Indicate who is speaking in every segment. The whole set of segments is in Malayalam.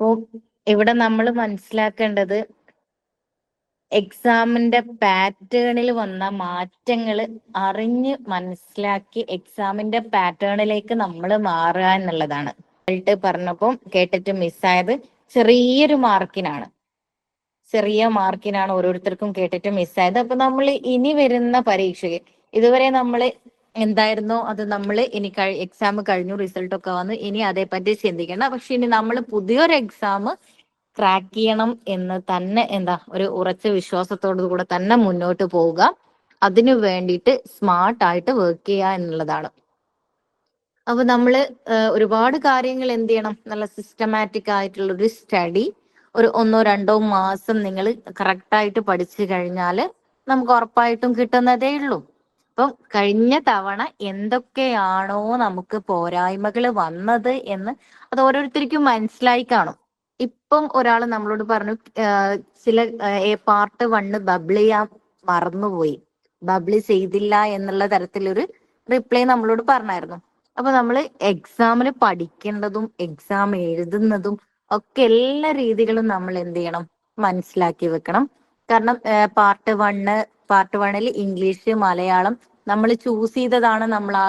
Speaker 1: അപ്പോൾ ഇവിടെ നമ്മൾ മനസ്സിലാക്കേണ്ടത് എക്സാമിന്റെ പാറ്റേണിൽ വന്ന മാറ്റങ്ങൾ അറിഞ്ഞ് മനസ്സിലാക്കി എക്സാമിന്റെ പാറ്റേണിലേക്ക് നമ്മൾ മാറുക എന്നുള്ളതാണ്. റിസൾട്ട് പറഞ്ഞപ്പം കേട്ടിട്ട് മിസ്സായത് ചെറിയൊരു മാർക്കിനാണ്. ചെറിയ മാർക്കിനാണ് ഓരോരുത്തർക്കും കേട്ടിട്ട് മിസ്സായത്. അപ്പൊ നമ്മൾ ഇനി വരുന്ന പരീക്ഷയ്ക്ക് ഇതുവരെ നമ്മൾ എന്തായിരുന്നോ അത് നമ്മൾ ഇനി എക്സാം കഴിഞ്ഞു റിസൾട്ട് ഒക്കെ വന്നു ഇനി അതേപ്പറ്റി ചിന്തിക്കേണ്ട. പക്ഷെ ഇനി നമ്മൾ പുതിയൊരു എക്സാം ക്രാക്ക് ചെയ്യണം എന്ന് തന്നെ എന്താ ഒരു ഉറച്ച വിശ്വാസത്തോടു കൂടെ തന്നെ മുന്നോട്ട് പോവുക. അതിനു വേണ്ടിയിട്ട് സ്മാർട്ടായിട്ട് വർക്ക് ചെയ്യുക എന്നുള്ളതാണ്. അപ്പൊ നമ്മൾ ഒരുപാട് കാര്യങ്ങൾ എന്ത് ചെയ്യണം? നല്ല സിസ്റ്റമാറ്റിക് ആയിട്ടുള്ള ഒരു സ്റ്റഡി ഒരു ഒന്നോ രണ്ടോ മാസം നിങ്ങൾ കറക്റ്റായിട്ട് പഠിച്ചു കഴിഞ്ഞാൽ നമുക്ക് ഉറപ്പായിട്ടും കിട്ടുന്നതേ ഉള്ളൂ. അപ്പം കഴിഞ്ഞ തവണ എന്തൊക്കെയാണോ നമുക്ക് പോരായ്മകൾ വന്നത് എന്ന് അത് ഓരോരുത്തർക്കും മനസ്സിലായി കാണും. ഇപ്പം ഒരാൾ നമ്മളോട് പറഞ്ഞു ചില പാർട്ട് വണ്ണ് ബബിൾ ചെയ്യാൻ മറന്നുപോയി. ബബിൾ ചെയ്തില്ല എന്നുള്ള തരത്തിലൊരു റിപ്ലൈ നമ്മളോട് പറഞ്ഞായിരുന്നു. അപ്പൊ നമ്മൾ എക്സാമിന് പഠിക്കേണ്ടതും എക്സാം എഴുതുന്നതും ഒക്കെ എല്ലാ രീതികളും നമ്മൾ എന്ത് ചെയ്യണം? മനസ്സിലാക്കി വെക്കണം. കാരണം പാർട്ട് വണ്ണ് പാർട്ട് വണ്ണിൽ ഇംഗ്ലീഷ് മലയാളം നമ്മൾ ചൂസ് ചെയ്തതാണ് നമ്മൾ ആ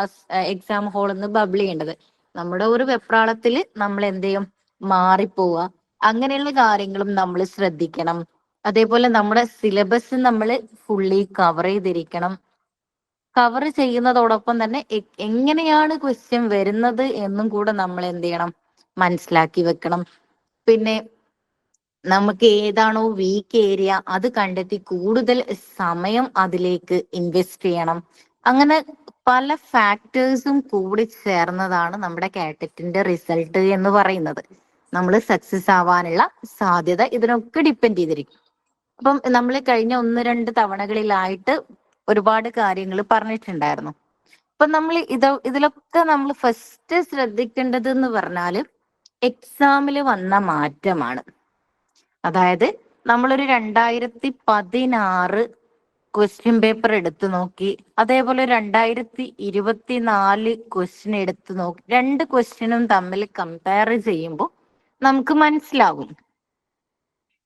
Speaker 1: എക്സാം ഹാളിൽ നിന്ന് ബബിൾ ചെയ്യേണ്ടത്. നമ്മുടെ ഒരു വെപ്രാളത്തിൽ നമ്മൾ എന്ത് ചെയ്യും? മാറിപ്പോവുക അങ്ങനെയുള്ള കാര്യങ്ങളും നമ്മൾ ശ്രദ്ധിക്കണം. അതേപോലെ നമ്മുടെ സിലബസ് നമ്മൾ ഫുള്ളി കവർ ചെയ്തിരിക്കണം. കവർ ചെയ്യുന്നതോടൊപ്പം തന്നെ എങ്ങനെയാണ് ക്വസ്റ്റ്യൻ വരുന്നത് എന്നും കൂടെ നമ്മൾ എന്ത് ചെയ്യണം? മനസ്സിലാക്കി വെക്കണം. പിന്നെ നമുക്ക് ഏതാണോ വീക്ക് ഏരിയ അത് കണ്ടെത്തി കൂടുതൽ സമയം അതിലേക്ക് ഇൻവെസ്റ്റ് ചെയ്യണം. അങ്ങനെ പല ഫാക്ടേഴ്സും കൂടി ചേർന്നതാണ് നമ്മുടെ കാറ്ററ്റിന്റെ റിസൾട്ട് എന്ന് പറയുന്നത്. നമ്മൾ സക്സസ് ആവാനുള്ള സാധ്യത ഇതിനൊക്കെ ഡിപ്പെൻഡ് ചെയ്തിരിക്കും. അപ്പം നമ്മൾ കഴിഞ്ഞ ഒന്ന് രണ്ട് തവണകളിലായിട്ട് ഒരുപാട് കാര്യങ്ങൾ പറഞ്ഞിട്ടുണ്ടായിരുന്നു. അപ്പൊ നമ്മൾ ഇത് ഇതിലൊക്കെ നമ്മൾ ഫസ്റ്റ് ശ്രദ്ധിക്കേണ്ടത് എന്ന് പറഞ്ഞാൽ എക്സാമിൽ വന്ന മാറ്റമാണ്. അതായത് നമ്മളൊരു രണ്ടായിരത്തി പതിനാറ് ക്വസ്റ്റ്യൻ പേപ്പർ എടുത്തു നോക്കി അതേപോലെ രണ്ടായിരത്തി ഇരുപത്തിനാല് ക്വസ്റ്റ്യൻ എടുത്തു നോക്കി രണ്ട് ക്വസ്റ്റ്യനും തമ്മിൽ കമ്പയർ ചെയ്യുമ്പോൾ നമുക്ക് മനസ്സിലാകും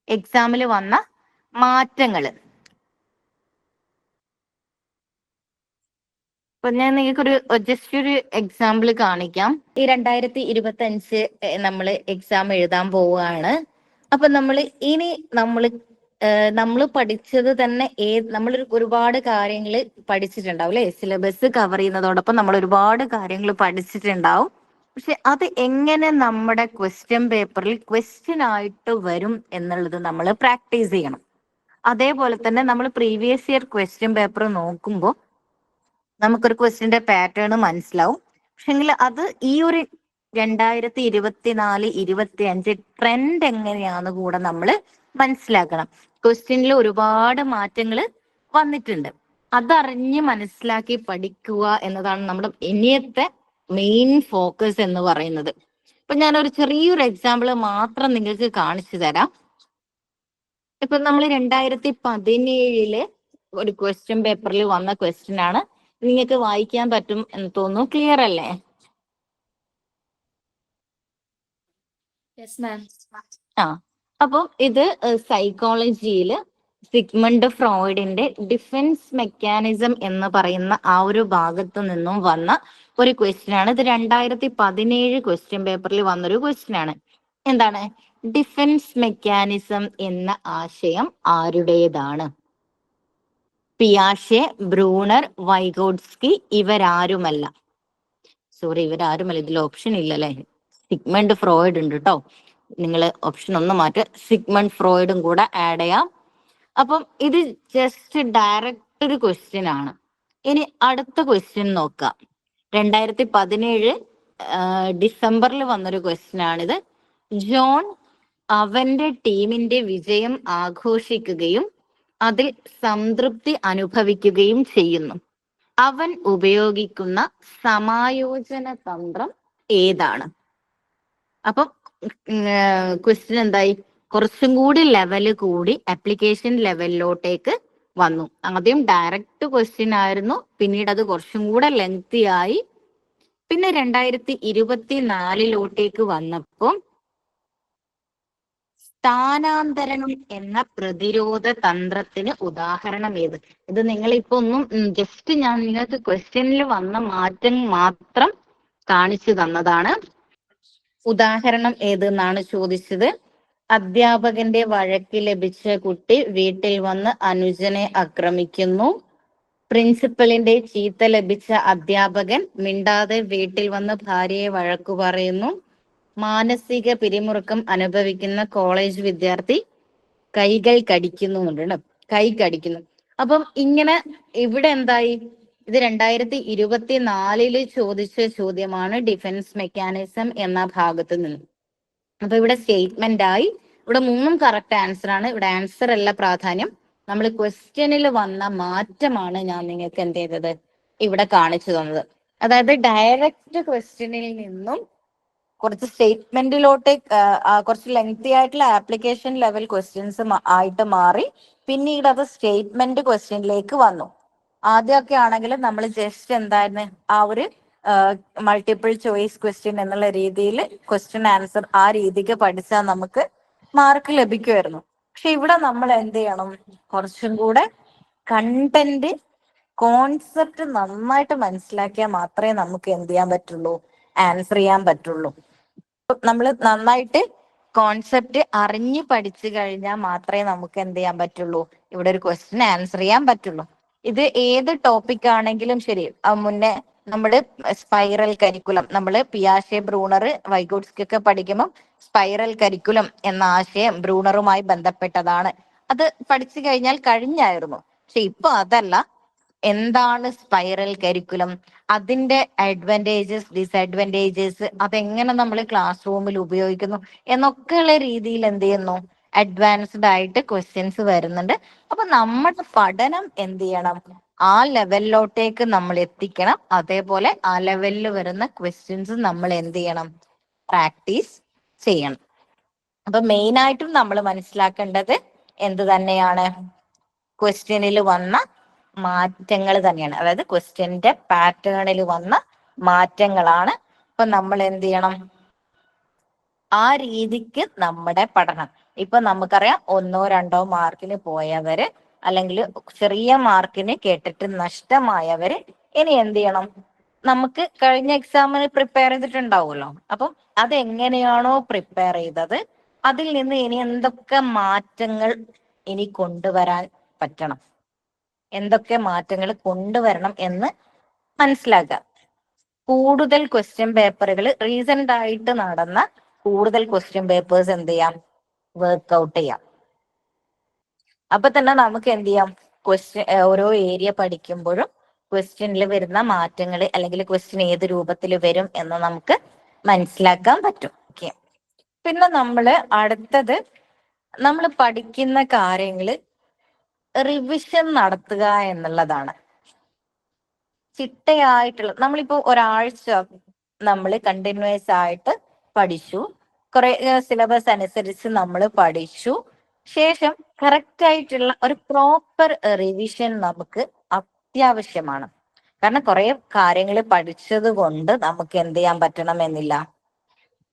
Speaker 1: എക്സാമിൽ വന്ന മാറ്റങ്ങൾ അപ്പൊ ഞാൻ നിങ്ങൾക്കൊരു ജസ്റ്റ് ഒരു എക്സാമ്പിൾ കാണിക്കാം. ഈ രണ്ടായിരത്തി ഇരുപത്തി അഞ്ച് നമ്മൾ എക്സാം എഴുതാൻ പോവുകയാണ്. അപ്പൊ നമ്മൾ ഇനി നമ്മൾ നമ്മൾ പഠിച്ചത് തന്നെ ഏത് നമ്മൾ ഒരുപാട് കാര്യങ്ങൾ പഠിച്ചിട്ടുണ്ടാവും അല്ലെ? സിലബസ് കവർ ചെയ്യുന്നതോടൊപ്പം നമ്മൾ ഒരുപാട് കാര്യങ്ങൾ പഠിച്ചിട്ടുണ്ടാവും. പക്ഷെ അത് എങ്ങനെ നമ്മുടെ ക്വസ്റ്റ്യൻ പേപ്പറിൽ ക്വസ്റ്റ്യൻ ആയിട്ട് വരും എന്നുള്ളത് നമ്മൾ പ്രാക്ടീസ് ചെയ്യണം. അതേപോലെ തന്നെ നമ്മൾ പ്രീവിയസ് ഇയർ ക്വസ്റ്റ്യൻ പേപ്പർ നോക്കുമ്പോൾ നമുക്കൊരു ക്വസ്റ്റ്യന്റെ പാറ്റേൺ മനസ്സിലാവും. പക്ഷെങ്കിൽ അത് ഈ ഒരു രണ്ടായിരത്തി ഇരുപത്തിനാല് ഇരുപത്തി അഞ്ച് ട്രെൻഡ് എങ്ങനെയാന്ന് കൂടെ നമ്മൾ മനസ്സിലാക്കണം. ക്വസ്റ്റ്യനിൽ ഒരുപാട് മാറ്റങ്ങൾ വന്നിട്ടുണ്ട്. അതറിഞ്ഞ് മനസ്സിലാക്കി പഠിക്കുക എന്നതാണ് നമ്മുടെ ഇനിയത്തെ മെയിൻ ഫോക്കസ് എന്ന് പറയുന്നത്. ഇപ്പൊ ഞാൻ ഒരു ചെറിയൊരു എക്സാമ്പിൾ മാത്രം നിങ്ങൾക്ക് കാണിച്ചു തരാം. ഇപ്പൊ നമ്മൾ രണ്ടായിരത്തി പതിനേഴിൽ ഒരു ക്വസ്റ്റ്യൻ പേപ്പറിൽ വന്ന ക്വസ്റ്റ്യൻ ആണ്. നിങ്ങൾക്ക് വായിക്കാൻ പറ്റും എന്ന് തോന്നുന്നു. ക്ലിയർ അല്ലേ? ആ അപ്പം ഇത് സൈക്കോളജിയിൽ സിഗ്മണ്ട് ഫ്രോയിഡിന്റെ ഡിഫൻസ് മെക്കാനിസം എന്ന് പറയുന്ന ആ ഒരു ഭാഗത്തു നിന്നും വന്ന ഒരു ക്വസ്റ്റ്യൻ ആണ് ഇത് രണ്ടായിരത്തി പതിനേഴ് ക്വസ്റ്റ്യൻ പേപ്പറിൽ വന്നൊരു ക്വസ്റ്റ്യൻ ആണ് എന്താണ്? ഡിഫൻസ് മെക്കാനിസം എന്ന ആശയം ആരുടേതാണ്? പിയാഷെ ബ്രൂണർ വൈഗോഡ്സ്കി ഇവരാരുമല്ല. സോറി ഇവരാരുമല്ല. ഇതിൽ ഓപ്ഷൻ ഇല്ലല്ലേ? സിഗ്മണ്ട് ഫ്രോയിഡ് ഉണ്ട് കേട്ടോ നിങ്ങൾ ഓപ്ഷൻ ഒന്ന് മാറ്റുക സിഗ്മണ്ട് ഫ്രോയിഡും കൂടെ ആഡ് ചെയ്യാം. അപ്പം ഇത് ജസ്റ്റ് ഡയറക്റ്റ് ഒരു ക്വസ്റ്റ്യൻ ആണ്. ഇനി അടുത്ത ക്വസ്റ്റ്യൻ നോക്കാം. രണ്ടായിരത്തി പതിനേഴ് ഡിസംബറിൽ വന്നൊരു ക്വസ്റ്റ്യൻ ആണിത്. ജോൺ അവന്റെ ടീമിന്റെ വിജയം ആഘോഷിക്കുകയും അതിൽ സംതൃപ്തി അനുഭവിക്കുകയും ചെയ്യുന്നു. അവൻ ഉപയോഗിക്കുന്ന സമായോജന തന്ത്രം ഏതാണ്? അപ്പം ക്വസ്റ്റ്യൻ എന്തായി? കുറച്ചും കൂടി ലെവൽ കൂടി ആപ്ലിക്കേഷൻ ലെവലിലോട്ടേക്ക് വന്നു. ആദ്യം ഡയറക്റ്റ് ക്വസ്റ്റ്യൻ ആയിരുന്നു. പിന്നീട് അത് കുറച്ചും കൂടെ ലെങ്തി ആയി. പിന്നെ രണ്ടായിരത്തി ഇരുപത്തി നാലിലോട്ടേക്ക് വന്നപ്പോൾ സ്ഥാനാന്തരണം എന്ന പ്രതിരോധ തന്ത്രത്തിന് ഉദാഹരണം ഏത്? ഇത് നിങ്ങൾ ഇപ്പൊ ഒന്നും ജസ്റ്റ് ഞാൻ നിങ്ങൾക്ക് ക്വസ്റ്റ്യനിൽ വന്ന മാറ്റം മാത്രം കാണിച്ചു തന്നതാണ്. ഉദാഹരണം ഏതെന്നാണ് ചോദിച്ചത്? അധ്യാപകന്റെ വഴക്ക് ലഭിച്ച കുട്ടി വീട്ടിൽ വന്ന് അനുജനെ ആക്രമിക്കുന്നു. പ്രിൻസിപ്പലിന്റെ ചീത്ത ലഭിച്ച അധ്യാപകൻ മിണ്ടാതെ വീട്ടിൽ വന്ന് ഭാര്യയെ വഴക്കു പറയുന്നു. മാനസിക പിരിമുറുക്കം അനുഭവിക്കുന്ന കോളേജ് വിദ്യാർത്ഥി കൈകൾ കടിക്കുന്നുണ്ട് കൈ കടിക്കുന്നു. അപ്പം ഇങ്ങനെ ഇവിടെ എന്തായി? ഇത് രണ്ടായിരത്തി ഇരുപത്തിനാലിൽ ചോദിച്ച ചോദ്യമാണ് ഡിഫൻസ് മെക്കാനിസം എന്ന ഭാഗത്ത് നിന്ന്. അപ്പൊ ഇവിടെ സ്റ്റേറ്റ്മെന്റ് ആയി. ഇവിടെ മൂന്നും കറക്റ്റ് ആൻസർ ആണ്. ഇവിടെ ആൻസർ അല്ല പ്രാധാന്യം. നമ്മൾ ക്വസ്റ്റ്യനിൽ വന്ന മാറ്റമാണ് ഞാൻ നിങ്ങൾക്ക് എന്ത് ചെയ്തത്? ഇവിടെ കാണിച്ചു തന്നത്. അതായത് ഡയറക്റ്റ് ക്വസ്റ്റ്യനിൽ നിന്നും കുറച്ച് സ്റ്റേറ്റ്മെന്റിലോട്ട് കുറച്ച് ലെങ്തി ആയിട്ടുള്ള ആപ്ലിക്കേഷൻ ലെവൽ ക്വസ്റ്റ്യൻസ് ആയിട്ട് മാറി. പിന്നീട് അത് സ്റ്റേറ്റ്മെന്റ് ക്വസ്റ്റ്യനിലേക്ക് വന്നു. ആദ്യമൊക്കെ ആണെങ്കിൽ നമ്മൾ ജസ്റ്റ് എന്തായിരുന്നു ആ ഒരു മൾട്ടിപ്പിൾ ചോയ്സ് ക്വസ്റ്റ്യൻ എന്നുള്ള രീതിയിൽ ക്വസ്റ്റ്യൻ ആൻസർ ആ രീതിക്ക് പഠിച്ചാൽ നമുക്ക് മാർക്ക് ലഭിക്കുമായിരുന്നു പക്ഷെ ഇവിടെ നമ്മൾ എന്ത് ചെയ്യണം? കുറച്ചും കൂടെ കണ്ടന്റ് കോൺസെപ്റ്റ് നന്നായിട്ട് മനസ്സിലാക്കിയാൽ മാത്രമേ നമുക്ക് എന്ത് ചെയ്യാൻ പറ്റുള്ളൂ? ആൻസർ ചെയ്യാൻ പറ്റുള്ളൂ. നമ്മൾ നന്നായിട്ട് കോൺസെപ്റ്റ് അറിഞ്ഞു പഠിച്ചു കഴിഞ്ഞാൽ മാത്രമേ നമുക്ക് എന്ത് ചെയ്യാൻ പറ്റുള്ളൂ? ഇവിടെ ഒരു ക്വസ്റ്റ്യൻ ആൻസർ ചെയ്യാൻ പറ്റുള്ളൂ. ഇത് ഏത് ടോപ്പിക് ആണെങ്കിലും ശരി. മുന്നേ നമ്മുടെ സ്പൈറൽ കരിക്കുലം നമ്മൾ പിയാഷെ ബ്രൂണർ വൈഗോട്സ്കി ഒക്കെ പഠിക്കുമ്പോൾ സ്പൈറൽ കരിക്കുലം എന്ന ആശയം ബ്രൂണറുമായി ബന്ധപ്പെട്ടതാണ്. അത് പഠിച്ചു കഴിഞ്ഞാൽ കഴിഞ്ഞായിരുന്നു. പക്ഷെ ഇപ്പൊ അതല്ല. എന്താണ് സ്പൈറൽ കരിക്കുലം അതിന്റെ അഡ്വാന്റേജസ് ഡിസഡ്വാന്റേജസ് അതെങ്ങനെ നമ്മൾ ക്ലാസ് റൂമിൽ ഉപയോഗിക്കുന്നു? എന്നൊക്കെയുള്ള രീതിയിൽ എന്ത് ചെയ്യുന്നു? അഡ്വാൻസ്ഡ് ആയിട്ട് ക്വസ്റ്റ്യൻസ് വരുന്നുണ്ട്. അപ്പൊ നമ്മുടെ പഠനം എന്ത് ചെയ്യണം? ആ ലെവലിലോട്ടേക്ക് നമ്മൾ എത്തിക്കണം. അതേപോലെ ആ ലെവലിൽ വരുന്ന ക്വസ്റ്റ്യൻസ് നമ്മൾ എന്ത് ചെയ്യണം? പ്രാക്ടീസ് ചെയ്യണം. അപ്പൊ മെയിൻ ആയിട്ടും നമ്മൾ മനസ്സിലാക്കേണ്ടത് എന്ത് തന്നെയാണ്? ക്വസ്റ്റ്യനിൽ വന്ന മാറ്റങ്ങൾ തന്നെയാണ്. അതായത് ക്വസ്റ്റ്യന്റെ പാറ്റേണിൽ വന്ന മാറ്റങ്ങളാണ്. അപ്പൊ നമ്മൾ എന്ത് ചെയ്യണം? ആ രീതിക്ക് നമ്മുടെ പഠനം. ഇപ്പൊ നമുക്കറിയാം ഒന്നോ രണ്ടോ മാർക്കിന് പോയവര് അല്ലെങ്കിൽ ചെറിയ മാർക്കിന് കേട്ടിട്ട് നഷ്ടമായവര് ഇനി എന്ത് ചെയ്യണം? നമുക്ക് കഴിഞ്ഞ എക്സാമിന് പ്രിപ്പയർ ചെയ്തിട്ടുണ്ടാവുമല്ലോ. അപ്പം അതെങ്ങനെയാണോ പ്രിപ്പയർ ചെയ്തത്? അതിൽ നിന്ന് ഇനി എന്തൊക്കെ മാറ്റങ്ങൾ ഇനി കൊണ്ടുവരാൻ പറ്റണം? എന്തൊക്കെ മാറ്റങ്ങൾ കൊണ്ടുവരണം എന്ന് മനസ്സിലാക്കുക. കൂടുതൽ ക്വസ്റ്റ്യൻ പേപ്പറുകൾ റീസെന്റ് ആയിട്ട് നടന്ന കൂടുതൽ ക്വസ്റ്റ്യൻ പേപ്പേഴ്സ് എന്ത് ചെയ്യാം? വർക്ക്ഔട്ട് ചെയ്യാം. അപ്പൊ തന്നെ നമുക്ക് എന്ത് ചെയ്യാം? ക്വസ്റ്റ്യൻ ഓരോ ഏരിയ പഠിക്കുമ്പോഴും ക്വസ്റ്റ്യനിൽ വരുന്ന മാറ്റങ്ങൾ അല്ലെങ്കിൽ ക്വസ്റ്റ്യൻ ഏത് രൂപത്തിൽ വരും എന്ന് നമുക്ക് മനസ്സിലാക്കാൻ പറ്റും. ഓക്കെ പിന്നെ നമ്മൾ അടുത്തത് നമ്മൾ പഠിക്കുന്ന കാര്യങ്ങൾ റിവിഷൻ നടത്തുക എന്നുള്ളതാണ്. ചിട്ടയായിട്ടുള്ള നമ്മളിപ്പോ ഒരാഴ്ച നമ്മൾ കണ്ടിന്യൂസ് ആയിട്ട് പഠിച്ചു. കുറെ സിലബസ് അനുസരിച്ച് നമ്മൾ പഠിച്ചു. ശേഷം കറക്റ്റ് ആയിട്ടുള്ള ഒരു പ്രോപ്പർ റിവിഷൻ നമുക്ക് അത്യാവശ്യമാണ്. കാരണം കുറെ കാര്യങ്ങൾ പഠിച്ചത് കൊണ്ട് നമുക്ക് എന്ത് ചെയ്യാൻ പറ്റണം എന്നില്ല.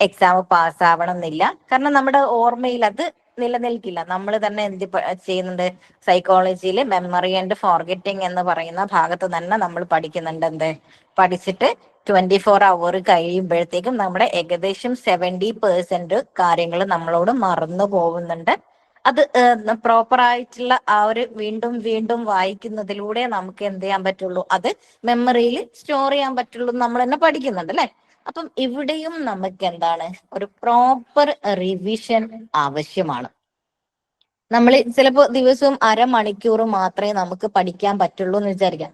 Speaker 1: എക്സാം പാസ്സാവണം എന്നില്ല. കാരണം നമ്മുടെ ഓർമ്മയിൽ അത് നിലനിൽക്കില്ല. നമ്മൾ തന്നെ എന്ത് ചെയ്യുന്നുണ്ട്? സൈക്കോളജിയിൽ മെമ്മറി ആൻഡ് ഫോർഗെറ്റിംഗ് എന്ന് പറയുന്ന ഭാഗത്ത് തന്നെ നമ്മൾ പഠിക്കുന്നുണ്ട് എന്ത്? പഠിച്ചിട്ട് ട്വന്റി ഫോർ അവർ കഴിയുമ്പോഴത്തേക്കും നമ്മുടെ ഏകദേശം സെവന്റി പെർസെന്റ് കാര്യങ്ങൾ നമ്മളോട് മറന്നു പോകുന്നുണ്ട്. അത് പ്രോപ്പർ ആയിട്ടുള്ള ആ ഒരു വീണ്ടും വീണ്ടും വായിക്കുന്നതിലൂടെ നമുക്ക് എന്ത് ചെയ്യാൻ പറ്റുള്ളൂ? അത് മെമ്മറിയിൽ സ്റ്റോർ ചെയ്യാൻ പറ്റുള്ളൂ നമ്മൾ തന്നെ പഠിക്കുന്നുണ്ട് അല്ലെ? അപ്പം ഇവിടെയും നമുക്ക് എന്താണ് ഒരു പ്രോപ്പർ റിവിഷൻ ആവശ്യമാണ്. നമ്മൾ ചിലപ്പോൾ ദിവസവും അരമണിക്കൂർ മാത്രമേ നമുക്ക് പഠിക്കാൻ പറ്റുള്ളൂ എന്ന് വിചാരിക്കാം.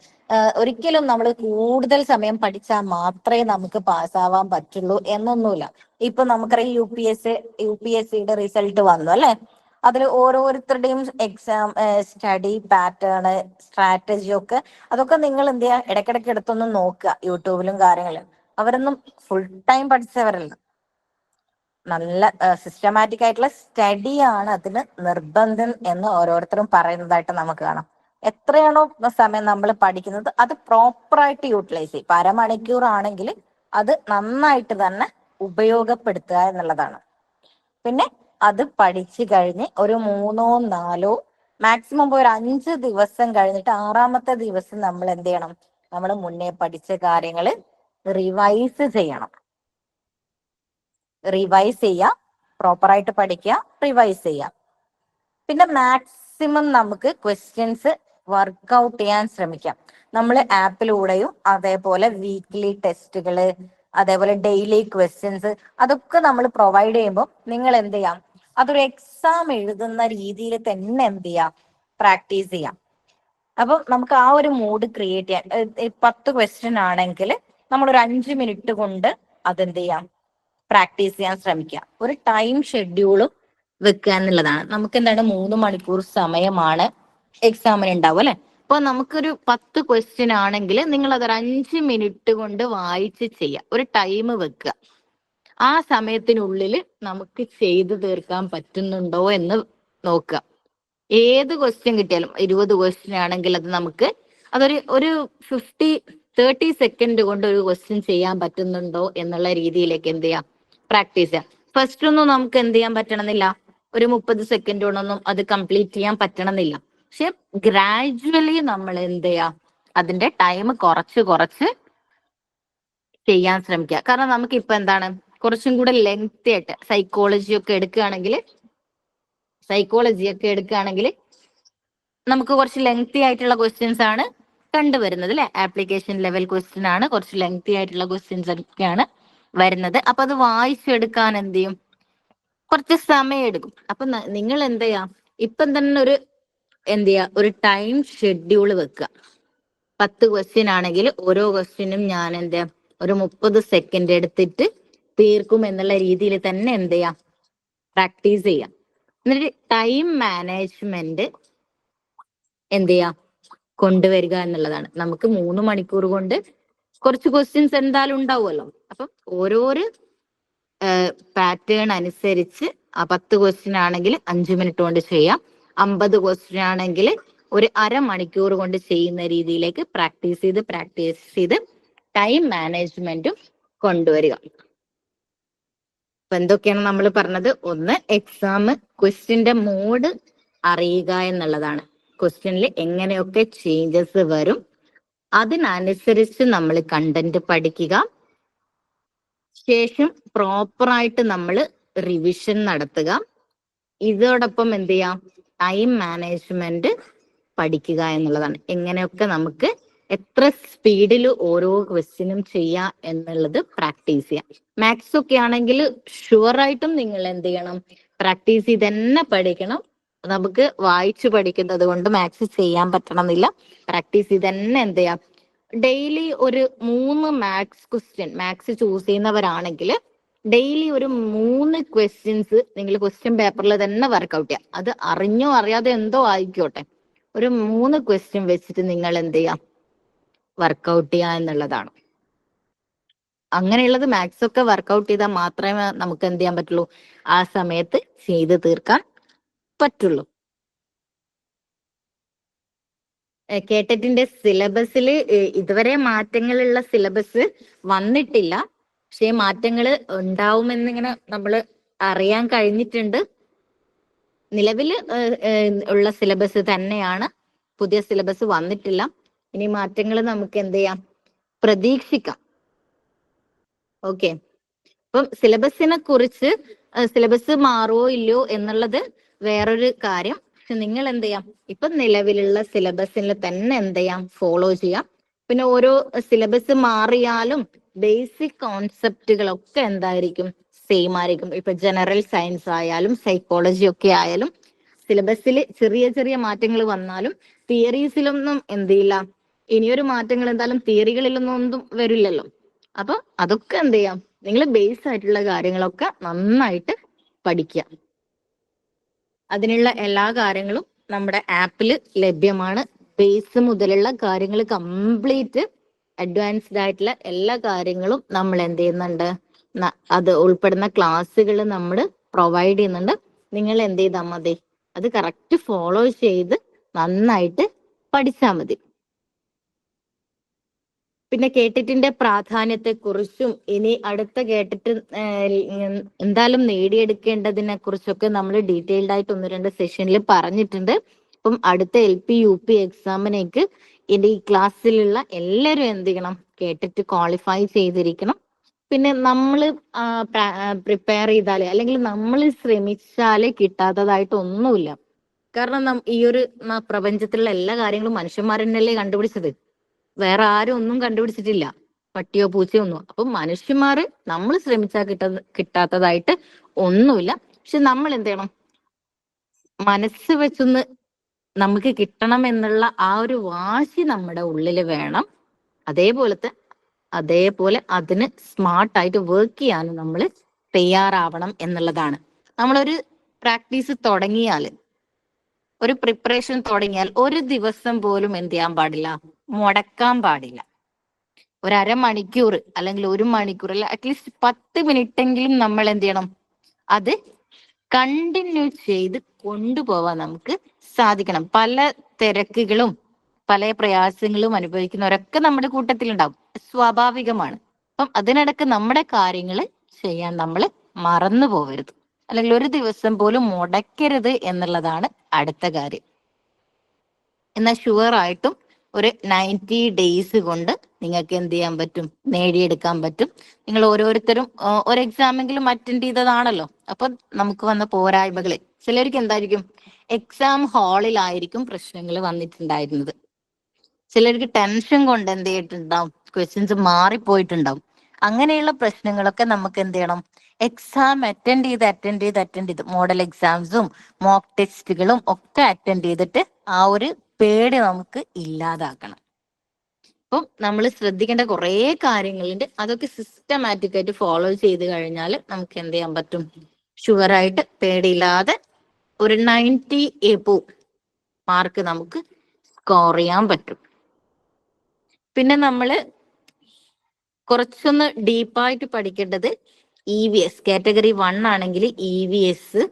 Speaker 1: ഒരിക്കലും നമ്മൾ കൂടുതൽ സമയം പഠിച്ചാൽ മാത്രമേ നമുക്ക് പാസ്സാവാൻ പറ്റുള്ളൂ എന്നൊന്നുമില്ല. ഇപ്പൊ നമുക്കറിയാം U P S U P S സിയുടെ റിസൾട്ട് വന്നു അല്ലെ? അതിൽ ഓരോരുത്തരുടെയും എക്സാം സ്റ്റഡി പാറ്റേൺ സ്ട്രാറ്റജി ഒക്കെ അതൊക്കെ നിങ്ങൾ എന്ത് ചെയ്യുക ഇടയ്ക്കിടയ്ക്ക് എടുത്തൊന്ന് നോക്കുക യൂട്യൂബിലും കാര്യങ്ങളിലും. അവരൊന്നും ഫുൾ ടൈം പഠിച്ചവരല്ല. നല്ല സിസ്റ്റമാറ്റിക് ആയിട്ടുള്ള സ്റ്റഡിയാണ് അതിന് നിർബന്ധം എന്ന് ഓരോരുത്തരും പറയുന്നതായിട്ട് നമുക്ക് കാണാം. എത്രയാണോ സമയം നമ്മൾ പഠിക്കുന്നത് അത് പ്രോപ്പറായിട്ട് യൂട്ടിലൈസ് ചെയ്യും. അരമണിക്കൂർ ആണെങ്കിൽ അത് നന്നായിട്ട് തന്നെ ഉപയോഗപ്പെടുത്തുക എന്നുള്ളതാണ്. പിന്നെ അത് പഠിച്ചു കഴിഞ്ഞ് ഒരു മൂന്നോ നാലോ മാക്സിമം ഒരു അഞ്ച് ദിവസം കഴിഞ്ഞിട്ട് ആറാമത്തെ ദിവസം നമ്മൾ എന്ത് ചെയ്യണം? നമ്മൾ മുന്നേ പഠിച്ച കാര്യങ്ങൾ റിവൈസ് ചെയ്യണം. റിവൈസ് ചെയ്യുക പ്രോപ്പറായിട്ട് പഠിക്കുക. റിവൈസ് ചെയ്യുക പിന്നെ മാക്സിമം നമുക്ക് ക്വസ്റ്റ്യൻസ് വർക്ക്ഔട്ട് ചെയ്യാൻ ശ്രമിക്കാം. നമ്മൾ ആപ്പിലൂടെയും അതേപോലെ വീക്ക്ലി ടെസ്റ്റുകൾ അതേപോലെ ഡെയിലി ക്വസ്റ്റ്യൻസ് അതൊക്കെ നമ്മൾ പ്രൊവൈഡ് ചെയ്യുമ്പോൾ നിങ്ങൾ എന്ത് ചെയ്യാം? അതൊരു എക്സാം എഴുതുന്ന രീതിയിൽ തന്നെ എന്ത് ചെയ്യാം? പ്രാക്ടീസ് ചെയ്യാം. അപ്പൊ നമുക്ക് ആ ഒരു മൂഡ് ക്രിയേറ്റ് ഈ പത്ത് ക്വസ്റ്റ്യൻ ആണെങ്കിൽ നമ്മൾ ഒരു അഞ്ച് മിനിറ്റ് കൊണ്ട് അതെന്ത് ചെയ്യാം? പ്രാക്ടീസ് ചെയ്യാൻ ശ്രമിക്കുക ഒരു ടൈം ഷെഡ്യൂളും വെക്കുക എന്നുള്ളതാണ്. നമുക്ക് എന്താണ്? മൂന്ന് മണിക്കൂർ സമയമാണ് എക്സാമിന് ഉണ്ടാവും അല്ലെ? അപ്പൊ നമുക്കൊരു പത്ത് ക്വസ്റ്റ്യൻ ആണെങ്കിൽ നിങ്ങൾ അതൊരു അഞ്ച് മിനിറ്റ് കൊണ്ട് വായിച്ച് ചെയ്യുക ഒരു ടൈം വെക്കുക. ആ സമയത്തിനുള്ളിൽ നമുക്ക് ചെയ്തു തീർക്കാൻ പറ്റുന്നുണ്ടോ എന്ന് നോക്കുക. ഏത് ക്വസ്റ്റ്യൻ കിട്ടിയാലും ഇരുപത് ക്വസ്റ്റ്യൻ ആണെങ്കിൽ അത് നമുക്ക് അതൊരു ഒരു ഫിഫ്റ്റി തേർട്ടി സെക്കൻഡ് കൊണ്ട് ഒരു ക്വസ്റ്റ്യൻ ചെയ്യാൻ പറ്റുന്നുണ്ടോ എന്നുള്ള രീതിയിലേക്ക് എന്ത് ചെയ്യാം? പ്രാക്ടീസ് ചെയ്യാം. ഫസ്റ്റ് ഒന്നും നമുക്ക് എന്ത് ചെയ്യാൻ പറ്റണമെന്നില്ല. ഒരു മുപ്പത് സെക്കൻഡ് കൊണ്ടൊന്നും അത് കംപ്ലീറ്റ് ചെയ്യാൻ പറ്റണമെന്നില്ല. പക്ഷെ ഗ്രാജുവലി നമ്മൾ എന്ത് ചെയ്യാം? അതിന്റെ ടൈം കുറച്ച് കുറച്ച് ചെയ്യാൻ ശ്രമിക്കുക. കാരണം നമുക്ക് ഇപ്പൊ എന്താണ്? കുറച്ചും കൂടെ ലെങ്തി ആയിട്ട് സൈക്കോളജി ഒക്കെ എടുക്കുകയാണെങ്കിൽ സൈക്കോളജി ഒക്കെ എടുക്കുകയാണെങ്കിൽ നമുക്ക് കുറച്ച് ലെങ്തി ആയിട്ടുള്ള ക്വസ്റ്റ്യൻസ് ആണ് കണ്ടുവരുന്നത് അല്ലെ ആപ്ലിക്കേഷൻ ലെവൽ ക്വസ്റ്റ്യൻ ആണ്. കുറച്ച് ലെങ്തി ആയിട്ടുള്ള ക്വസ്റ്റ്യൻസ് ഒക്കെയാണ് വരുന്നത്. അപ്പൊ അത് വായിച്ചെടുക്കാൻ എന്ത് ചെയ്യും? കുറച്ച് സമയം എടുക്കും അപ്പൊ നിങ്ങൾ എന്ത് ചെയ്യാം? ഇപ്പം തന്നെ ഒരു എന്ത് ചെയ്യാ? ഒരു ടൈം ഷെഡ്യൂൾ വെക്കുക. പത്ത് ക്വസ്റ്റ്യൻ ആണെങ്കിൽ ഓരോ ക്വസ്റ്റ്യനും ഞാൻ എന്ത് ചെയ്യാം? ഒരു മുപ്പത് സെക്കൻഡ് എടുത്തിട്ട് തീർക്കും എന്നുള്ള രീതിയിൽ തന്നെ എന്ത് ചെയ്യാം? പ്രാക്ടീസ് ചെയ്യാം. എന്നിട്ട് ടൈം മാനേജ്മെന്റ് എന്ത് ചെയ്യാം? കൊണ്ടുവരിക എന്നുള്ളതാണ്. നമുക്ക് മൂന്ന് മണിക്കൂർ കൊണ്ട് കുറച്ച് ക്വസ്റ്റ്യൻസ് എന്തായാലും ഉണ്ടാവുമല്ലോ. അപ്പം ഓരോരോ പാറ്റേൺ അനുസരിച്ച് പത്ത് ക്വസ്റ്റ്യൻ ആണെങ്കിൽ അഞ്ചു മിനിറ്റ് കൊണ്ട് ചെയ്യാം. അമ്പത് ക്വസ്റ്റ്യൻ ആണെങ്കിൽ ഒരു അരമണിക്കൂർ കൊണ്ട് ചെയ്യുന്ന രീതിയിലേക്ക് പ്രാക്ടീസ് ചെയ്ത് പ്രാക്ടീസ് ചെയ്ത് ടൈം മാനേജ്മെന്റും കൊണ്ടുവരിക. അപ്പൊ എന്തൊക്കെയാണ് നമ്മൾ പറഞ്ഞത്? ഒന്ന് എക്സാം ക്വസ്റ്റ്യന്റെ മോഡ് അറിയുക എന്നുള്ളതാണ്. ക്വസ്റ്റ്യനിൽ എങ്ങനെയൊക്കെ ചേഞ്ചസ് വരും. അതിനനുസരിച്ച് നമ്മൾ കണ്ടന്റ് പഠിക്കുക. ശേഷം പ്രോപ്പറായിട്ട് നമ്മൾ റിവിഷൻ നടത്തുക. ഇതോടൊപ്പം എന്ത് ചെയ്യാം? ടൈം മാനേജ്മെന്റ് പഠിക്കുക എന്നുള്ളതാണ്. എങ്ങനെയൊക്കെ നമുക്ക് എത്ര സ്പീഡിൽ ഓരോ ക്വസ്റ്റ്യനും ചെയ്യാം എന്നുള്ളത് പ്രാക്ടീസ് ചെയ്യാം. മാത്സ് ഒക്കെ ആണെങ്കിൽ ഷുവറായിട്ടും നിങ്ങൾ എന്ത് ചെയ്യണം? പ്രാക്ടീസ് ചെയ്ത് തന്നെ പഠിക്കണം. നമുക്ക് വായിച്ചു പഠിക്കുന്നത് കൊണ്ട് മാത്സ് ചെയ്യാൻ പറ്റണമെന്നില്ല. പ്രാക്ടീസ് ചെയ്ത് തന്നെ എന്ത് ചെയ്യാം? ഡെയിലി ഒരു മൂന്ന് മാത്സ് ക്വസ്റ്റ്യൻ മാത്സ് ചൂസ് ചെയ്യുന്നവരാണെങ്കിൽ ഡെയിലി ഒരു മൂന്ന് ക്വസ്റ്റ്യൻസ് നിങ്ങൾ ക്വസ്റ്റ്യൻ പേപ്പറിൽ തന്നെ വർക്കൗട്ട് ചെയ്യാം. അത് അറിഞ്ഞോ അറിയാതെ എന്തോ ആയിക്കോട്ടെ. ഒരു മൂന്ന് ക്വസ്റ്റ്യൻ വെച്ചിട്ട് നിങ്ങൾ എന്ത് ചെയ്യാം? വർക്കൗട്ട് ചെയ്യുക എന്നുള്ളതാണ്. അങ്ങനെയുള്ളത് മാത്സ് ഒക്കെ വർക്കൗട്ട് ചെയ്താൽ മാത്രമേ നമുക്ക് എന്ത് ചെയ്യാൻ പറ്റുള്ളൂ? ആ സമയത്ത് ചെയ്ത് തീർക്കാൻ പറ്റുള്ളൂ. കേട്ടറ്റിന്റെ സിലബസിൽ ഇതുവരെ മാറ്റങ്ങളുള്ള സിലബസ് വന്നിട്ടില്ല. പക്ഷേ മാറ്റങ്ങൾ ഉണ്ടാവുമെന്നിങ്ങനെ നമ്മൾ അറിയാൻ കഴിഞ്ഞിട്ടുണ്ട്. നിലവിൽ ഉള്ള സിലബസ് തന്നെയാണ്. പുതിയ സിലബസ് വന്നിട്ടില്ല. ഇനി മാറ്റങ്ങൾ നമുക്ക് എന്ത് ചെയ്യാം? പ്രതീക്ഷിക്കാം. ഓക്കെ. അപ്പം സിലബസിനെ കുറിച്ച് സിലബസ് മാറുവോ ഇല്ലയോ എന്നുള്ളത് വേറൊരു കാര്യം. പക്ഷെ നിങ്ങൾ എന്ത് ചെയ്യാം? ഇപ്പൊ നിലവിലുള്ള സിലബസിൽ തന്നെ എന്ത് ചെയ്യാം? ഫോളോ ചെയ്യാം. പിന്നെ ഓരോ സിലബസ് മാറിയാലും ബേസിക് കോൺസെപ്റ്റുകളൊക്കെ എന്തായിരിക്കും? സെയിം ആയിരിക്കും. ഇപ്പൊ ജനറൽ സയൻസ് ആയാലും സൈക്കോളജി ഒക്കെ ആയാലും സിലബസിൽ ചെറിയ ചെറിയ മാറ്റങ്ങൾ വന്നാലും തിയറീസിലൊന്നും എന്ത് ചെയ്യില്ല. ഇനിയൊരു മാറ്റങ്ങൾ എന്തായാലും തിയറികളിലൊന്നും ഒന്നും വരില്ലല്ലോ. അപ്പൊ അതൊക്കെ എന്ത് ചെയ്യാം? നിങ്ങൾ ബേസ് ആയിട്ടുള്ള കാര്യങ്ങളൊക്കെ നന്നായിട്ട് പഠിക്കുക. അതിനുള്ള എല്ലാ കാര്യങ്ങളും നമ്മുടെ ആപ്പിൽ ലഭ്യമാണ്. ബേസ് മുതലുള്ള കാര്യങ്ങൾ കംപ്ലീറ്റ് അഡ്വാൻസ്ഡ് ആയിട്ടുള്ള എല്ലാ കാര്യങ്ങളും നമ്മൾ എന്ത് ചെയ്യുന്നുണ്ട്? അത് ഉൾപ്പെടുന്ന ക്ലാസ്സുകൾ നമ്മൾ പ്രൊവൈഡ് ചെയ്യുന്നുണ്ട്. നിങ്ങൾ എന്ത് ചെയ്താൽ മതി? അത് കറക്റ്റ് ഫോളോ ചെയ്ത് നന്നായിട്ട് പഠിച്ചാൽ മതി. പിന്നെ കേട്ടിട്ടിന്റെ പ്രാധാന്യത്തെ കുറിച്ചും ഇനി അടുത്ത കേട്ടിട്ട് എന്തായാലും നേടിയെടുക്കേണ്ടതിനെ കുറിച്ചൊക്കെ നമ്മൾ ഡീറ്റെയിൽഡ് ആയിട്ട് ഒന്ന് രണ്ട് സെഷനിൽ പറഞ്ഞിട്ടുണ്ട്. അപ്പം അടുത്ത എൽ പി യു പി എക്സാമിനേക്ക് ഇനി ഈ ക്ലാസ്സിലുള്ള എല്ലാവരും എന്ത് ചെയ്യണം? കേട്ടിട്ട് ക്വാളിഫൈ ചെയ്തിരിക്കണം. പിന്നെ നമ്മൾ പ്രിപ്പയർ ചെയ്താലേ അല്ലെങ്കിൽ നമ്മൾ ശ്രമിച്ചാലേ കിട്ടാത്തതായിട്ട് ഒന്നുമില്ല. കാരണം ഈ ഒരു പ്രപഞ്ചത്തിലുള്ള എല്ലാ കാര്യങ്ങളും മനുഷ്യന്മാരെന്നല്ലേ കണ്ടുപിടിച്ചത്? വേറെ ആരും ഒന്നും കണ്ടുപിടിച്ചിട്ടില്ല. പട്ടിയോ പൂച്ചയോ ഒന്നും. അപ്പൊ മനുഷ്യന്മാര് നമ്മൾ ശ്രമിച്ചാൽ കിട്ട കിട്ടാത്തതായിട്ട് ഒന്നുമില്ല. പക്ഷെ നമ്മൾ എന്ത് ചെയ്യണം മനസ്സ് വെച്ചൊന്ന് നമുക്ക് കിട്ടണം എന്നുള്ള ആ ഒരു വാശി നമ്മുടെ ഉള്ളിൽ വേണം. അതേപോലത്തെ അതേപോലെ അതിന് സ്മാർട്ടായിട്ട് വർക്ക് ചെയ്യാനും നമ്മൾ തയ്യാറാവണം എന്നുള്ളതാണ്. നമ്മളൊരു പ്രാക്ടീസ് തുടങ്ങിയാൽ ഒരു പ്രിപ്പറേഷൻ തുടങ്ങിയാൽ ഒരു ദിവസം പോലും എന്ത് ചെയ്യാൻ പാടില്ല. മുടക്കാൻ പാടില്ല. ഒരു അരമണിക്കൂർ അല്ലെങ്കിൽ ഒരു മണിക്കൂർ അല്ല അറ്റ്ലീസ്റ്റ് പത്ത് മിനിറ്റ് എങ്കിലും നമ്മൾ എന്ത് ചെയ്യണം? അത് കണ്ടിന്യൂ ചെയ്ത് കൊണ്ടുപോവാൻ നമുക്ക് സാധിക്കണം. പല തിരക്കുകളും പല പ്രയാസങ്ങളും അനുഭവിക്കുന്നവരൊക്കെ നമ്മുടെ കൂട്ടത്തിൽ ഉണ്ടാവും സ്വാഭാവികമാണ്. അപ്പം അതിനിടക്ക് നമ്മുടെ കാര്യങ്ങൾ ചെയ്യാൻ നമ്മൾ മറന്നു പോകരുത് അല്ലെങ്കിൽ ഒരു ദിവസം പോലും മുടക്കരുത് എന്നുള്ളതാണ് അടുത്ത കാര്യം. എന്നാൽ ഷുവർ ആയിട്ടും ഒരു നയന്റി ഡേയ്സ് കൊണ്ട് നിങ്ങൾക്ക് എന്ത് ചെയ്യാൻ പറ്റും? നേടിയെടുക്കാൻ പറ്റും. നിങ്ങൾ ഓരോരുത്തരും ഒരു എക്സാമെങ്കിലും അറ്റൻഡ് ചെയ്തതാണല്ലോ. അപ്പൊ നമുക്ക് വന്ന പോരായ്മകൾ ചിലർക്ക് എന്തായിരിക്കും? എക്സാം ഹാളിലായിരിക്കും പ്രശ്നങ്ങൾ വന്നിട്ടുണ്ടായിരുന്നത്. ചിലർക്ക് ടെൻഷൻ കൊണ്ട് എന്ത് ചെയ്തിട്ടുണ്ടാവും? ക്വസ്റ്റ്യൻസ് മാറിപ്പോയിട്ടുണ്ടാവും. അങ്ങനെയുള്ള പ്രശ്നങ്ങളൊക്കെ നമുക്ക് എന്ത് ചെയ്യണം? എക്സാം അറ്റൻഡ് ചെയ്ത് അറ്റൻഡ് ചെയ്ത് അറ്റൻഡ് ചെയ്ത്. മോഡൽ എക്സാംസും മോക്ക് ടെസ്റ്റുകളും ഒക്കെ അറ്റൻഡ് ചെയ്തിട്ട് ആ ഒരു പേടി നമുക്ക് ഇല്ലാതാക്കണം. അപ്പം നമ്മൾ ശ്രദ്ധിക്കേണ്ട കുറേ കാര്യങ്ങളുണ്ട്. അതൊക്കെ സിസ്റ്റമാറ്റിക് ആയിട്ട് ഫോളോ ചെയ്ത് കഴിഞ്ഞാൽ നമുക്ക് എന്ത് ചെയ്യാൻ പറ്റും? ഷുവറായിട്ട് പേടിയില്ലാതെ ഒരു നയന്റി എബോ മാർക്ക് നമുക്ക് സ്കോർ ചെയ്യാൻ പറ്റും. പിന്നെ നമ്മൾ കുറച്ചൊന്ന് ഡീപ്പായിട്ട് പഠിക്കേണ്ടത് E V S category one ആണെങ്കിൽ ഇ വി എസ്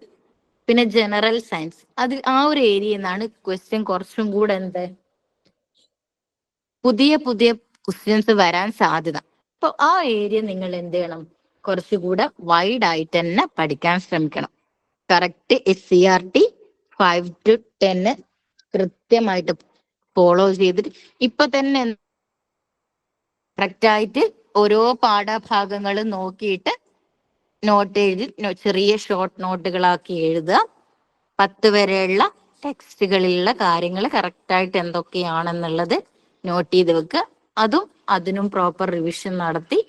Speaker 1: പിന്നെ ജനറൽ സയൻസ് അതിൽ ആ ഒരു ഏരിയയിൽ നിന്നാണ് ക്വസ്റ്റ്യൻ കുറച്ചും കൂടെ എന്ത്? പുതിയ പുതിയ ക്വസ്റ്റ്യൻസ് വരാൻ സാധ്യത. അപ്പൊ ആ ഏരിയ നിങ്ങൾ എന്ത് ചെയ്യണം? കുറച്ചുകൂടെ വൈഡ് ആയിട്ട് തന്നെ പഠിക്കാൻ ശ്രമിക്കണം. Correct S C R T five to ten കൃത്യമായിട്ട് ഫോളോ ചെയ്തിട്ട് ഇപ്പൊ തന്നെ കറക്റ്റായിട്ട് ഓരോ പാഠഭാഗങ്ങൾ നോക്കിയിട്ട് നോട്ട് എഴുതി ചെറിയ ഷോർട്ട് നോട്ടുകളാക്കി എഴുതുക. പത്ത് വരെയുള്ള ടെക്സ്റ്റുകളിലുള്ള കാര്യങ്ങൾ കറക്റ്റായിട്ട് എന്തൊക്കെയാണെന്നുള്ളത് നോട്ട് ചെയ്ത് വെക്കുക. അതും അതിനും പ്രോപ്പർ റിവിഷൻ നടത്തി.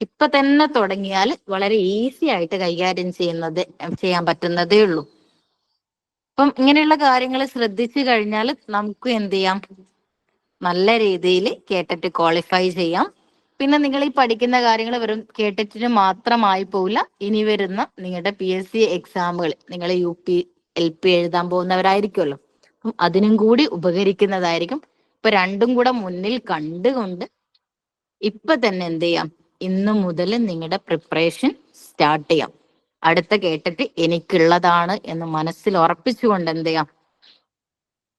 Speaker 1: ഇപ്പൊ തന്നെ തുടങ്ങിയാൽ വളരെ ഈസി ആയിട്ട് കൈകാര്യം ചെയ്യുന്നത് ചെയ്യാൻ പറ്റുന്നതേ ഉള്ളൂ. അപ്പം ഇങ്ങനെയുള്ള കാര്യങ്ങൾ ശ്രദ്ധിച്ചു കഴിഞ്ഞാൽ നമുക്ക് എന്ത് ചെയ്യാം? നല്ല രീതിയിൽ കേട്ടിട്ട് ക്വാളിഫൈ ചെയ്യാം. പിന്നെ നിങ്ങൾ ഈ പഠിക്കുന്ന കാര്യങ്ങൾ വെറും കേട്ടിട്ടിന് മാത്രമായി പോവില്ല. ഇനി വരുന്ന നിങ്ങളുടെ പി എസ് സി എക്സാമുകൾ നിങ്ങൾ യു പി എൽ പി എഴുതാൻ പോകുന്നവരായിരിക്കുമല്ലോ. അപ്പം അതിനും കൂടി ഉപകരിക്കുന്നതായിരിക്കും. ഇപ്പൊ രണ്ടും കൂടെ മുന്നിൽ കണ്ടുകൊണ്ട് ഇപ്പൊ തന്നെ എന്ത് ചെയ്യാം? ഇന്നു മുതൽ നിങ്ങളുടെ പ്രിപ്പറേഷൻ സ്റ്റാർട്ട് ചെയ്യാം. അടുത്ത കേട്ടിട്ട് എനിക്കുള്ളതാണ് എന്ന് മനസ്സിൽ ഉറപ്പിച്ചുകൊണ്ട് എന്ത് ചെയ്യാം?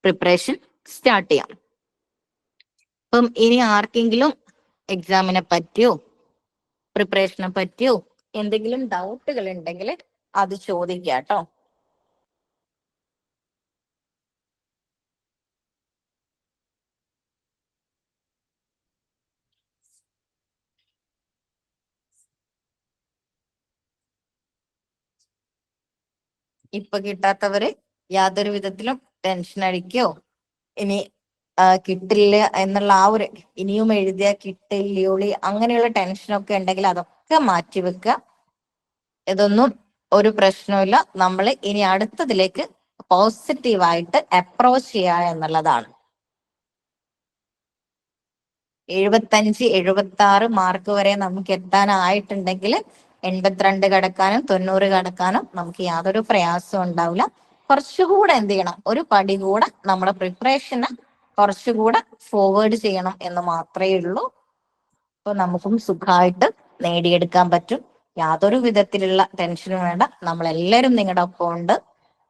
Speaker 1: പ്രിപ്പറേഷൻ സ്റ്റാർട്ട് ചെയ്യാം. അപ്പം ഇനി ആർക്കെങ്കിലും എക്സാമിനെ പറ്റിയോ? പ്രിപ്പറേഷനെ പറ്റിയോ? എന്തെങ്കിലും ഡൗട്ടുകൾ ഉണ്ടെങ്കിൽ അത് ചോദിക്കുക കേട്ടോ ഇപ്പൊ കിട്ടാത്തവര് യാതൊരു വിധത്തിലും ടെൻഷൻ അടിക്കോ? ഇനി കിട്ടില്ല എന്നുള്ള ആ ഒരു ഇനിയും എഴുതിയ കിട്ടില്ലയോളി അങ്ങനെയുള്ള ടെൻഷനൊക്കെ ഉണ്ടെങ്കിൽ അതൊക്കെ മാറ്റിവെക്കുക ഇതൊന്നും ഒരു പ്രശ്നമില്ല നമ്മൾ ഇനി അടുത്തതിലേക്ക് പോസിറ്റീവായിട്ട് അപ്രോച്ച് ചെയ്യുക എന്നുള്ളതാണ്. എഴുപത്തഞ്ച് എഴുപത്തി ആറ് മാർക്ക് വരെ നമുക്ക് എത്താനായിട്ടുണ്ടെങ്കിൽ എൺപത്തിരണ്ട് കടക്കാനും തൊണ്ണൂറ് കടക്കാനും നമുക്ക് യാതൊരു പ്രയാസവും ഉണ്ടാവില്ല. കുറച്ചുകൂടെ എന്ത് ചെയ്യണം? ഒരു പടി കൂടെ നമ്മുടെ പ്രിപ്പറേഷന് കുറച്ചുകൂടെ ഫോർവേഡ് ചെയ്യണം എന്ന് മാത്രമേ ഉള്ളൂ. അപ്പൊ നമുക്കും സുഖമായിട്ട് നേടിയെടുക്കാൻ പറ്റും. യാതൊരു വിധത്തിലുള്ള ടെൻഷനും വേണ്ട. നമ്മളെല്ലാവരും നിങ്ങളുടെ ഒപ്പം ഉണ്ട്.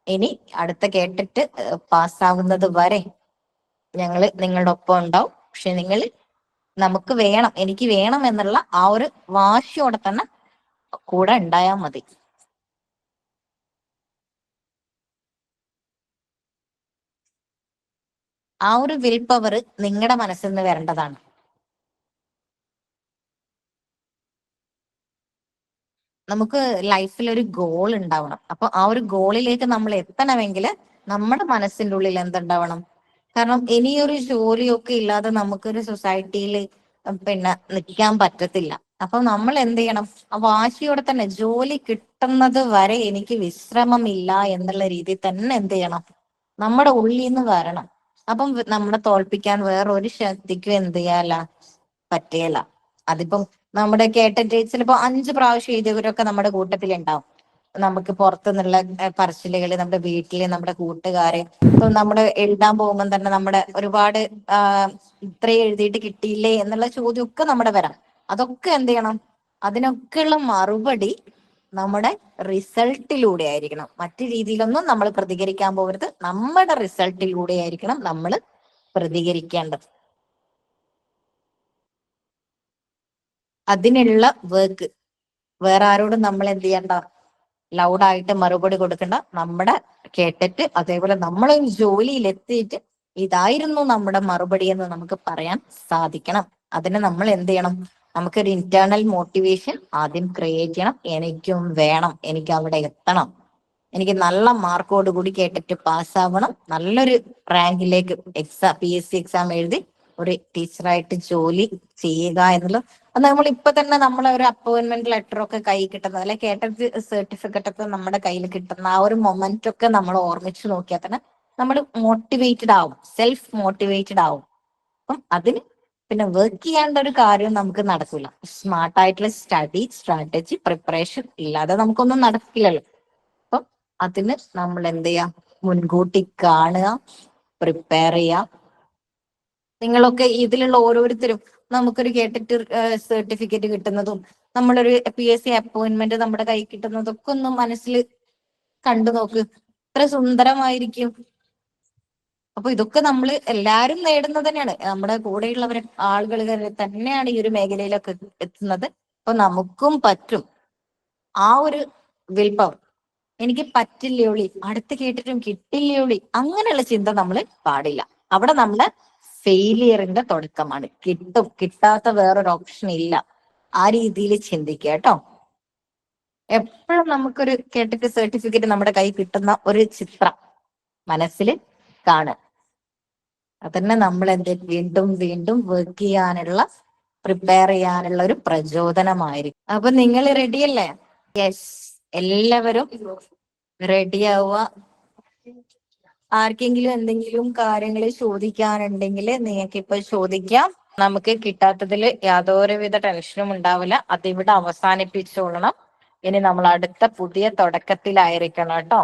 Speaker 1: ഇനി അടുത്ത കേട്ടിട്ട് പാസ്സാവുന്നത് വരെ ഞങ്ങൾ നിങ്ങളുടെ ഒപ്പം ഉണ്ടാവും. പക്ഷെ നിങ്ങൾ നമുക്ക് വേണം എനിക്ക് വേണം എന്നുള്ള ആ ഒരു വാശിയോടെ തന്നെ കൂടെ ഉണ്ടായാൽ മതി. ആ ഒരു വിൽ പവർ നിങ്ങളുടെ മനസ്സിൽ നിന്ന് വരേണ്ടതാണ്. നമുക്ക് ലൈഫിൽ ഒരു ഗോൾ ഉണ്ടാവണം. അപ്പൊ ആ ഒരു ഗോളിലേക്ക് നമ്മൾ എത്തണമെങ്കിൽ നമ്മുടെ മനസ്സിന്റെ ഉള്ളിൽ എന്തുണ്ടാവണം? കാരണം ഇനിയൊരു ജോലിയൊക്കെ ഇല്ലാതെ നമുക്കൊരു സൊസൈറ്റിയിൽ പിന്നെ നിൽക്കാൻ പറ്റത്തില്ല. അപ്പൊ നമ്മൾ എന്ത് ചെയ്യണം? ആ വാശിയോടെ തന്നെ ജോലി കിട്ടുന്നത് വരെ എനിക്ക് വിശ്രമമില്ല എന്നുള്ള രീതിയിൽ തന്നെ എന്ത് ചെയ്യണം? നമ്മുടെ ഉള്ളിൽ നിന്ന് വരണം. അപ്പം നമ്മളെ തോൽപ്പിക്കാൻ വേറെ ഒരു ശക്തിക്കും എന്ത് ചെയ്യാല പറ്റിയല്ല അതിപ്പം നമ്മുടെ കേട്ടിട്ട് ചിലപ്പോ അഞ്ച് പ്രാവശ്യം എഴുതിയവരൊക്കെ നമ്മുടെ കൂട്ടത്തിൽ ഉണ്ടാവും നമുക്ക് പുറത്തുനിന്നുള്ള പറച്ചിലുകൾ നമ്മുടെ വീട്ടിൽ നമ്മുടെ കൂട്ടുകാരെ. ഇപ്പൊ നമ്മൾ എഴുതാൻ പോകുമ്പോൾ തന്നെ നമ്മുടെ ഒരുപാട് ഇത്ര ഇത്രയും എഴുതിയിട്ട് കിട്ടിയില്ലേ എന്നുള്ള ചോദ്യമൊക്കെ നമ്മുടെ വരാം. അതൊക്കെ എന്ത് ചെയ്യണം? അതിനൊക്കെയുള്ള മറുപടി നമ്മുടെ റിസൾട്ടിലൂടെ ആയിരിക്കണം മറ്റു രീതിയിലൊന്നും നമ്മൾ പ്രതികരിക്കാൻ പോകരുത്. നമ്മുടെ റിസൾട്ടിലൂടെ ആയിരിക്കണം നമ്മൾ പ്രതികരിക്കേണ്ടത്. അതിനുള്ള വർക്ക് വേറെ ആരോടും നമ്മൾ എന്ത് ചെയ്യണ്ട? ലൗഡായിട്ട് മറുപടി കൊടുക്കണ്ട. നമ്മുടെ കേട്ടിട്ട് അതേപോലെ നമ്മൾ ജോലിയിൽ എത്തിയിട്ട് ഇതായിരുന്നു നമ്മുടെ മറുപടി എന്ന് നമുക്ക് പറയാൻ സാധിക്കണം. അതിന് നമ്മൾ എന്ത് ചെയ്യണം? നമുക്കൊരു ഇന്റേണൽ മോട്ടിവേഷൻ ആദ്യം ക്രിയേറ്റ് ചെയ്യണം. എനിക്കും വേണം. എനിക്ക് അവിടെ എത്തണം. എനിക്ക് നല്ല മാർക്കോട് കൂടി കേട്ടിട്ട് പാസ്സാവണം നല്ലൊരു റാങ്കിലേക്ക് exam P S C exam എഴുതി ഒരു ടീച്ചറായിട്ട് ജോലി ചെയ്യുക എന്നുള്ളത് അത് നമ്മൾ ഇപ്പൊ തന്നെ നമ്മൾ ഒരു അപ്പോയിന്റ്മെന്റ് ലെറ്റർ ഒക്കെ കൈ കിട്ടുന്നത് അല്ലെ കേട്ട സർട്ടിഫിക്കറ്റ് ഒക്കെ നമ്മുടെ കയ്യിൽ കിട്ടുന്ന ആ ഒരു മൊമെന്റ് ഒക്കെ നമ്മൾ ഓർമ്മിച്ച് നോക്കിയാൽ തന്നെ നമ്മൾ മോട്ടിവേറ്റഡ് ആവും. സെൽഫ് മോട്ടിവേറ്റഡ് ആവും. അപ്പം അതിന് പിന്നെ വർക്ക് ചെയ്യേണ്ട ഒരു കാര്യം നമുക്ക് നടക്കില്ല സ്മാർട്ട് ആയിട്ടുള്ള സ്റ്റഡി സ്ട്രാറ്റജി പ്രിപ്പറേഷൻ ഇല്ലാതെ നമുക്കൊന്നും നടക്കില്ലല്ലോ. അപ്പം അതിന് നമ്മൾ എന്ത് ചെയ്യാം? മുൻകൂട്ടി കാണുക പ്രിപ്പയർ ചെയ്യുക നിങ്ങളൊക്കെ ഇതിലുള്ള ഓരോരുത്തരും നമുക്കൊരു കേട്ടിട്ട് സർട്ടിഫിക്കറ്റ് കിട്ടുന്നതും നമ്മളൊരു പി എസ് സി അപ്പോയിന്റ്മെന്റ് നമ്മുടെ കൈ കിട്ടുന്നതൊക്കെ ഒന്ന് മനസ്സിൽ കണ്ടു നോക്ക്. എത്ര സുന്ദരമായിരിക്കും. അപ്പൊ ഇതൊക്കെ നമ്മൾ എല്ലാരും നേടുന്നത് തന്നെയാണ്. നമ്മുടെ കൂടെയുള്ളവർ ആളുകൾ തന്നെയാണ് ഈ ഒരു മേഖലയിലൊക്കെ എത്തുന്നത്. അപ്പൊ നമുക്കും പറ്റും. ആ ഒരു വിൽ പവർ. എനിക്ക് പറ്റില്ലയോളി അടുത്ത് കേട്ടിട്ടും കിട്ടില്ലയോളി അങ്ങനെയുള്ള ചിന്ത നമ്മൾ പാടില്ല. അവിടെ നമ്മൾ ഫെയിലിയറിന്റെ തുടക്കമാണ്. കിട്ടും. കിട്ടാത്ത വേറൊരു ഓപ്ഷൻ ഇല്ല. ആ രീതിയിൽ ചിന്തിക്കുക കേട്ടോ. എപ്പോഴും നമുക്കൊരു കേട്ടിട്ട് സർട്ടിഫിക്കറ്റ് നമ്മുടെ കൈ കിട്ടുന്ന ഒരു ചിത്രം മനസ്സിൽ കാണുക. അതന്നെ നമ്മൾ എന്ത് വീണ്ടും വീണ്ടും വർക്ക് ചെയ്യാനുള്ള പ്രിപ്പയർ ചെയ്യാനുള്ള ഒരു പ്രചോദനമായിരിക്കും. അപ്പൊ നിങ്ങൾ റെഡിയല്ലേ യെസ് എല്ലാവരും റെഡി ആവുക. ആർക്കെങ്കിലും എന്തെങ്കിലും കാര്യങ്ങൾ ചോദിക്കാനുണ്ടെങ്കിൽ നിങ്ങൾക്ക് ഇപ്പൊ ചോദിക്കാം. നമുക്ക് കിട്ടാത്തതിൽ യാതൊരുവിധ ടെൻഷനും ഉണ്ടാവില്ല. അതിവിടെ അവസാനിപ്പിച്ചോളണം. ഇനി നമ്മൾ അടുത്ത പുതിയ തുടക്കത്തിലായിരിക്കണം കേട്ടോ.